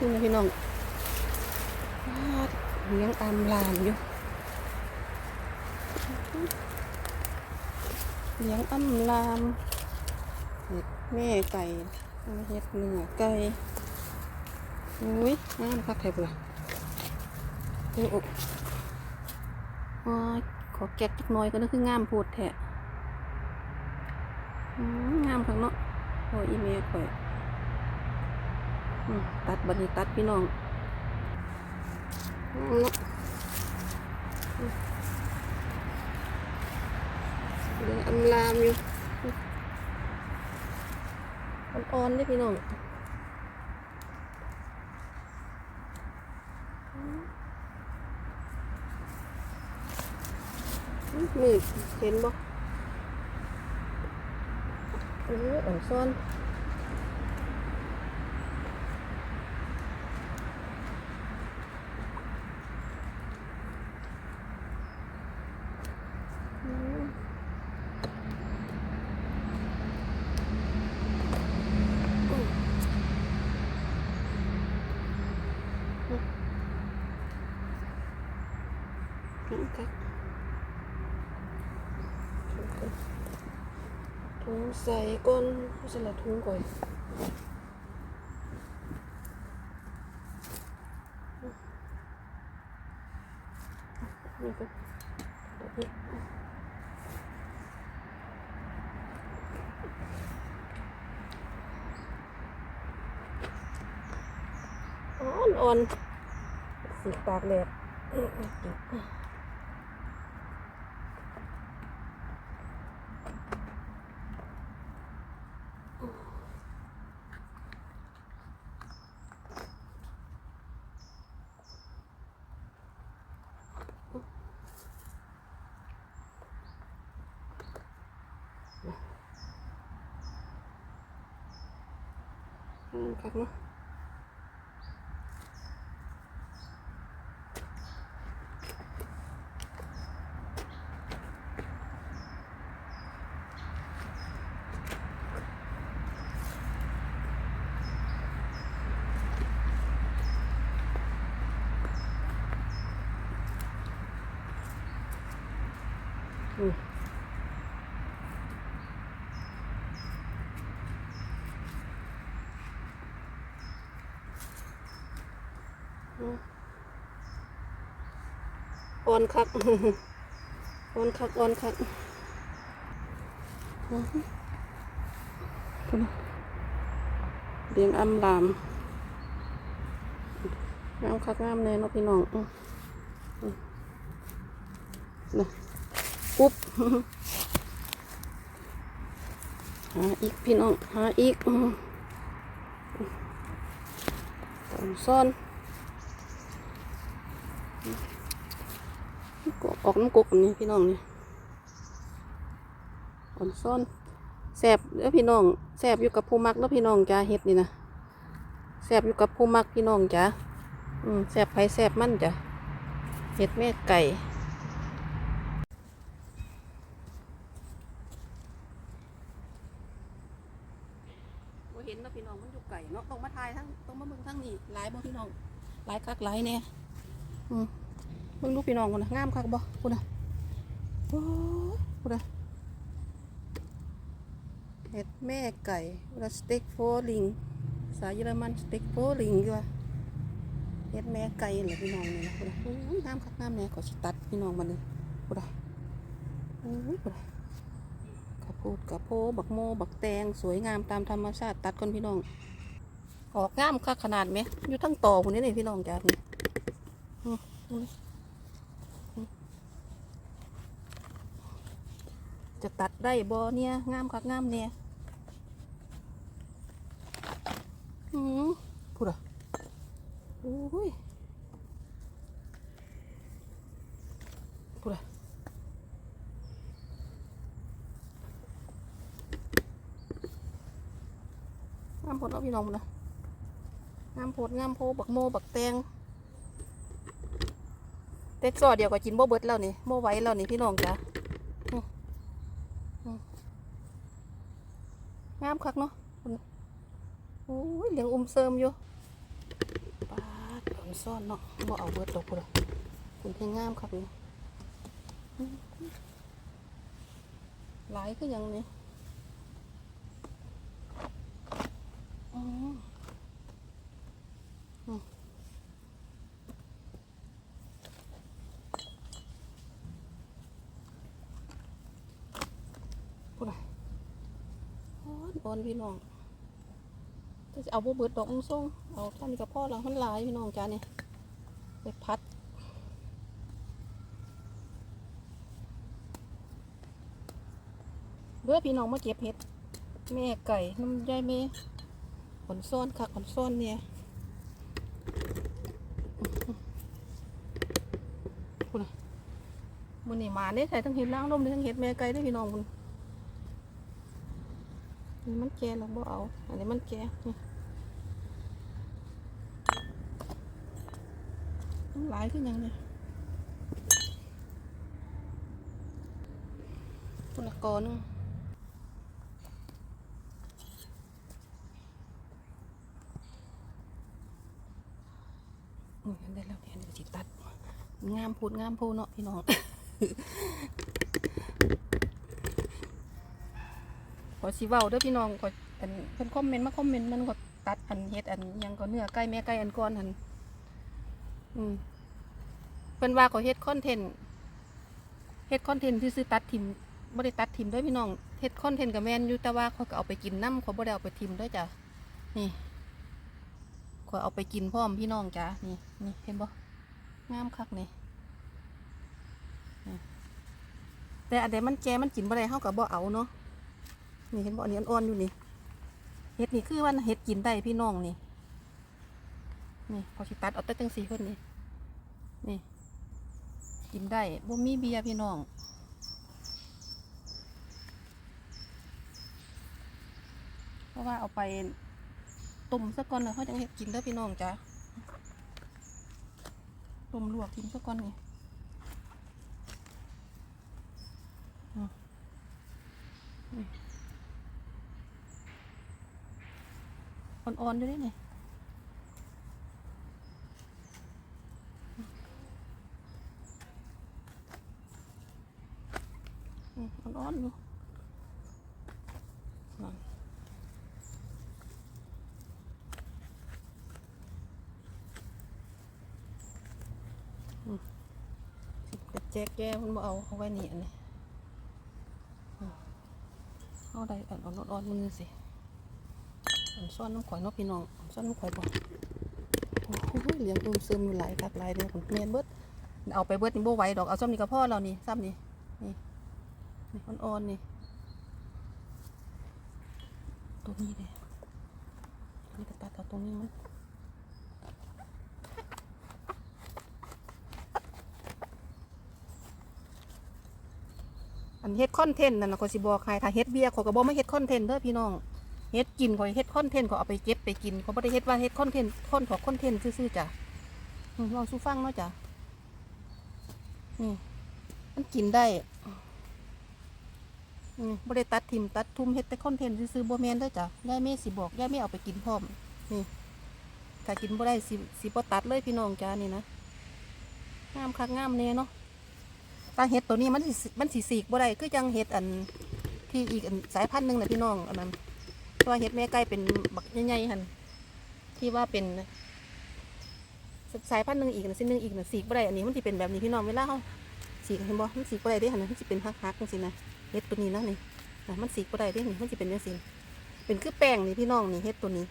ดูนะพี่น้องอ้าวเลี้ยงตามลามอยู่เลี้ยงอ้ำลาม แม่ไก่เห็ดเนื้อไก่อุ้ยงามคักแทบเลยโอ้โอ้อ๋อขอแก๊กจักน่อยก็นึกคืองามพูดแทะงามข้างเนาะโอ้ยอีเมลข่อย ตัดบันนี้ตัดพี่น้องอืมอำลามอยู่อ่อนๆเลยพี่น้องมืดเห็นบ่เอออ่อนซ่อน อืมอืมอืมอืมครับถุง ใส่ก้นใส่ละถุงก่อนนี่ก็นี่อ่อนอ่อนสีตากแดด อืมครับเนาะ อืมอืม อ่อนคักอ่อนคักอ่อนคักเลี้ยงอำลามงามคักงามแน่นาะพี่น้องนะปุ๊บหาอีกพี่น้องหาอีกต้นซ่อน ออกน้ำกกอันนี้พี่น้องนี่ต้นซ่อนแสบเด้อพี่น้องแสบอยู่กับผู้มักแล้วพี่น้องจ้าเฮ็ดนี่นะแสบอยู่กับผู้มักพี่น้องจ้าอืมแสบไผแสบมั่นจ้ะเฮ็ดแม่ไก่บ่เห็นเนาะพี่น้องมันอยู่ไก่เนาะต้องมาทายทั้งต้องมาเบิ่งทั้งนี้หลายบ่พี่น้องหลายคักหลายแน่อืม เบิ่งดูพี่น้องคนนะงามคักบ่คุณน่ะโอ้คุณน่ะเห็ดแม่ไก่เวลาสเต็กโฟลิงภาษาเยอรมันสเต็กโฟลิงอยู่ว่าเห็ดแม่ไก่เหรอพี่น้องนี่นะคุณน่ะงามคักงามแน่ขอสิตัดพี่น้องมันเลยคุณน่ะโอ้ยคุณน่ะกระพูดกระโพบักโมบักแตงสวยงามตามธรรมชาติตัดก่อนพี่น้อง ออกงามคักขนาดไหมอยู่ทั้งต่อคนนี้เลยพี่น้องจ้านี่อืมอืมอืม จะตัดได้บอเนี่ยงามคักงามเนี่ยอืมพูดอะโอ้ยพูดอะงามโพดเอาพี่น้องนะงามโพดงามโพบักโมบักแตงเต็ดซอเดียวก็กินบ่เบิดแล้วนี่โมไว้แล้วนี่พี่น้องจ้ะอืมอืม งามคักเนาะคุณโอ้ยเหลืองอุ้มเสริมอยู่อนซ่อนเนาะบ่เอาเบิดตกเลยคุณให้งามครับนี่หลายก็ยังเนี่ยออืมพุ่นน่ะ อนพี่น้องจะเอาบ่เบิดดอกมงส่งเอาท่านี้กับพ่อเรามันลายพี่น้องจ้าเนี่ยไปพัดเบื่อพี่น้องมาเก็บเห็ด แม่ไก่น้ำยายแม่ขนซ่อนค่ะขนซ่อนเนี่ยคุณมันนี่หมาเนี่ยใส่ทั้งเห็ดนางรมเลยทั้งเห็ดแม่ไก่ได้พี่น้องคุณ นี่มันแก่เราบ่เอา อันนี้มันแก่นี่มันหลายขึ้นยังเนี่ยตุนกรนึงอืมอันได้แล้วเนี่ยเดี๋ยวจิตัด งามพูดงามพูเนาะพี่น้อง ขอสิเว้าเด้อพี่น้องขออันเพิ่นคอมเมนต์มาคอมเมนต์มันก็ตัดอันเฮ็ดอันยังก็เนื้อไก่แม่ไก่อันก้อนหันอืมเพิ่นว่าขาเฮ็ดคอนเทนต์เฮ็ดคอนเทนต์ที่ซื้อตัดทิมบ่ได้ตัดทิมด้วยพี่น้องเฮ็ดคอนเทนต์กับแมนอยู่แต่ว่าเขาก็เอาไปกินน้ำเขาบ่ได้เอาไปทิมด้วยจ้ะนี่ขาเอาไปกินพร้อมพี่น้องจ้ะนี่นี่เห็นบ่งามคักนี่แต่อันใดมันแก่มันกินบ่ได้เฮาก็บ่เอาเนาะ นี่เห็นบ่อันนี้อ่อนๆอยู่นี่เฮ็ดนี่คือว่าเฮ็ดกินได้พี่น้องนี่ นี่พอสิตัดเอาแต่จังสีคนนี้นี่ กินได้บ่มีเบียพี่น้องเพราะว่าเอาไปต้มซะก่อนแล้วเขาจะเฮ็ดกินเด้อพี่น้องจ้ะต้มลวกกินซะก่อนนี่อืมนี่ อ่อนๆอยู่เด้วยนี่อืมอ่อนๆอยู่สิแจกแก้มันบ่เอาเอาไว้นี่อันนี้อืมเอาได้อันๆอ่อนๆมือสิ ซ่อนน้ำข่อยเนาะพี่น้องซ่อนน้ำข่อยบ่โอ้โหเลี้ยงอุ้มซึมอยู่หลายครับหลายเด้อผมเมียนเบิดเอาไปเบิดนี่บ่ไหวดอกเอาซ้ำนี่ก็พอแล้วนี่ซ้ำนี่นี่อ่อนๆนี่ตรงนี้เลยนี่ก็ตัดเอาตรงนี้มันอันเฮ็ดคอนเทนต์นั่นนะขอยสิบอกใครถ้าเฮ็ดเบียร์ขอก็บอกไม่เฮ็ดคอนเทนต์เด้อพี่น้อง เฮ็ดกินขอยเฮ็ดคอนเทนต์ขอยเอาไปเก็บไปกินเขาไม่ได้เฮ็ดว่าเฮ็ดคอนเทนต์คอนถอกคอนเทนต์ซื่อๆจ้ะอืมลองสู้ฟังเนาะจ้ะนี่มันกินได้บ่ได้ตัดทิมตัดทุ่มเฮ็ดแต่คอนเทนต์ซื้อบ่แม่นเด้อจ้ะยายแม่สิบอกยายแม่เอาไปกินพร้อม นี่ถ้ากินบ่ได้สิสิบ่ตัดเลยพี่น้องจ้านี่นะงามคักงามแน่เนาะตาเห็ดตัวนี้มันสิมันสิสีกบ่ได้คือจังเห็ดอันที่อีกอันสายพันธุ์หนึงน่ะพี่น้องอันนั้น ว่าเห็ดแม่ไก่เป็นบักใหญ่ๆหันที่ว่าเป็นสายพันธุ์หนึงอีกอันสิ้นหนึงอีกน่ะสีกบ่ได้อันนี้มันสิเป็นแบบนี้พี่น้องเวลาเฮาสีเห็นบ่มันสีกบ่ได้ด้หันน่ะมันสิเป็นหักๆจังซี่นะเฮ็ดตัวนี้นะนี่มันสีก็ได้ด้นี่มันจะเป็นยังสิเป็นคือแป้งนี่พี่น้องนี่เฮ็ดตัวนี้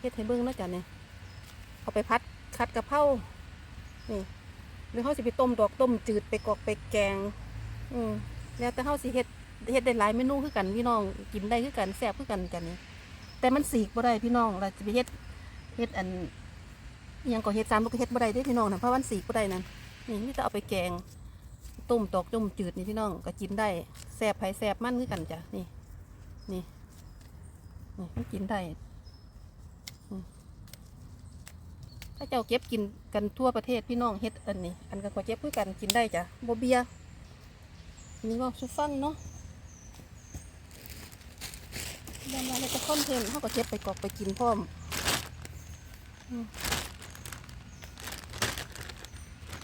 เฮ็ดให้เบิ่งเนาะจ้ะเนี่ยเอาไปพัดคัดกะเพรานี่หรือเขาสิไปต้มดอกต้มจืดไปกอกไปแกง อืมแล้วแต่เขาสิเฮ็ด เฮ็ดได้หลายเมนูคือกันพี่น้องกินได้คือกันแซ่บคือกันจ้ะนี่แต่มันสีกบ่ได้พี่น้องเราจะไปเฮ็ดเฮ็ดอันยังก็เฮ็ดซ้ำแล้วก็เฮ็ดบ่ได้ด้พี่น้องนะเพราะมันสีกบ่ได้นั่นนี่นี่จะเอาไปแกงต้มตอกต้มจืดนี่พี่น้องก็กินได้แสบไผ่แสบมันคือกันจ้ะนี่นี่นี่มันกินได้ถ้าเจ้าเก็บกินกันทั่วประเทศพี่น้องเฮ็ดอันนี้ อันก็ขอเก็บคือกันกินได้จ้ะโบเบียนี่ว่าสุฟังเนาะ ดามาแล้วก็คอนเทนเขาก็เก็บไปกอกไปกินพร้อม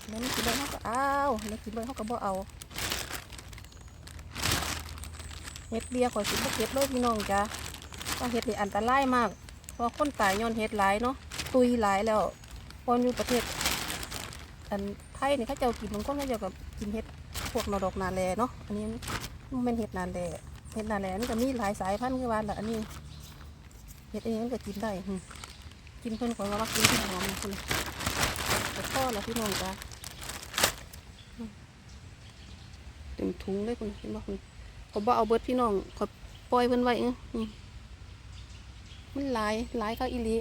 แล้วกินเลยเขาก็เอาแล้วกินเลยเขาก็บ่เอาเฮ็ดเบียร์ขอสิบเก็บเลยพี่น้องจ้ะเพราะเฮ็ดนี่อันตรายมากเพราะคนตายย้อนเฮ็ดหลายเนาะตุยหลายแล้วพอนอยู่ประเทศ อันไทยนี่เขาเจ้ากินบางคนเขาเจ้าก็กินเฮ็ดพวกนอดอกนาแลเนาะอันนี้มันเป็นเฮ็ดนาแล เฮ็ดนาแหลนี่ก็มีหลายสายพันธุ์คือว่าและอันนี้เฮ็ดเองมันก็กินได้กินเพิ่นของเราว่ากินที่หอมนี่พุ่นน่ะแต่พ่อละพี่น้องจ้ะอืมเต็มถุงเลยคุณเห็นบ่คุณเขาบ่เอาเบิดพี่น้องเขาปล่อยเพิ่นไว้เอ้อนี่มันหลายหลายข้าอีหลี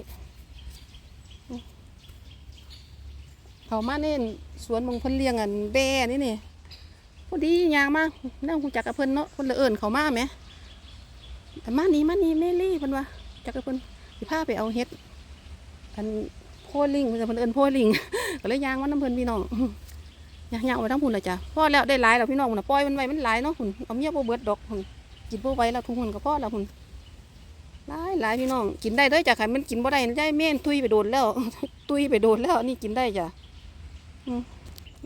เขามาเน่นสวนมงเพิ่นเลี้ยงอันแบ่นี่นี่ อดียางมากนั่งคุจักกับเพิ่นเนาะเพิ่นละเอิญเขามาไหมแต่มานี่มานี่แม่ลี่เพิ่นว่าจักกับเพิ่นสิพาไปเอาเฮ็ด อันโพลิงเพิ่นจะเพิ่นเอิ้นโพลิงก็เลยยางมานํเพิ่นพี่น้องยางยางเอาไปทั้งพุ่นเลยจ้ะพ่อแล้วได้หลายแล้วพี่น้องพุ่นน่ะปล่อยมันไว้มันหลายเนาะพุ่นเอาเมียบ่เบิดดอกพุ่นกินบ่ไหวแล้วทุกคนก็พ่อแล้วพุ่นหลายหลายพี่น้องกินได้ด้อจ้ะใครมันกินบ่ได้ได้แม่นตุยไปโดนแล้ว ตุยไปโดนแล้วนี่กินได้จ้ะ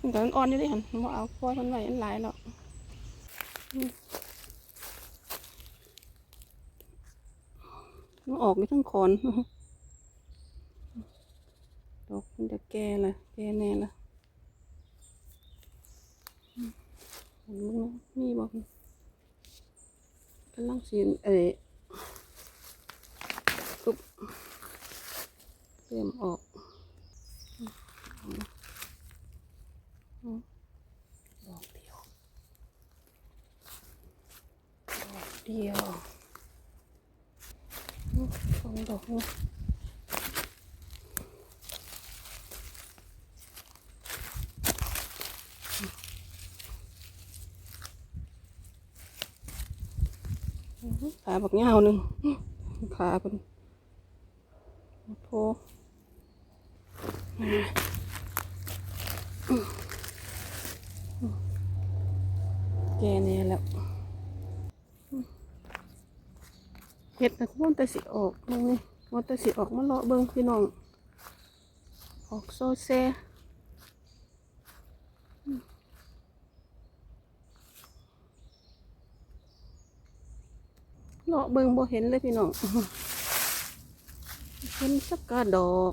มันก็อ่อนอยู่ดิหันบ่เอาปล่อยมันไว้อันหลายแล้วอืมมันออกไม่ทั้งคอนดอกมันจะแก่ละแก่แน่ละมึงนะมีบอกกำลังสีเอ้ยกุบเตรียมออก ดอกเดียวดอกเดียวสองดอกนี่อืมขาบักเงาหนึ่งขาเป็นโพอ่า แกแน่แล้ว เห็ดนะคุณมันแต่สิออกมึงนี่มันแต่สิออกมาเลาะเบิ้งพี่น้อง ออกโซเซเลาะเบิ้งบ่เห็นเลยพี่น้องเห็นสักกระดอก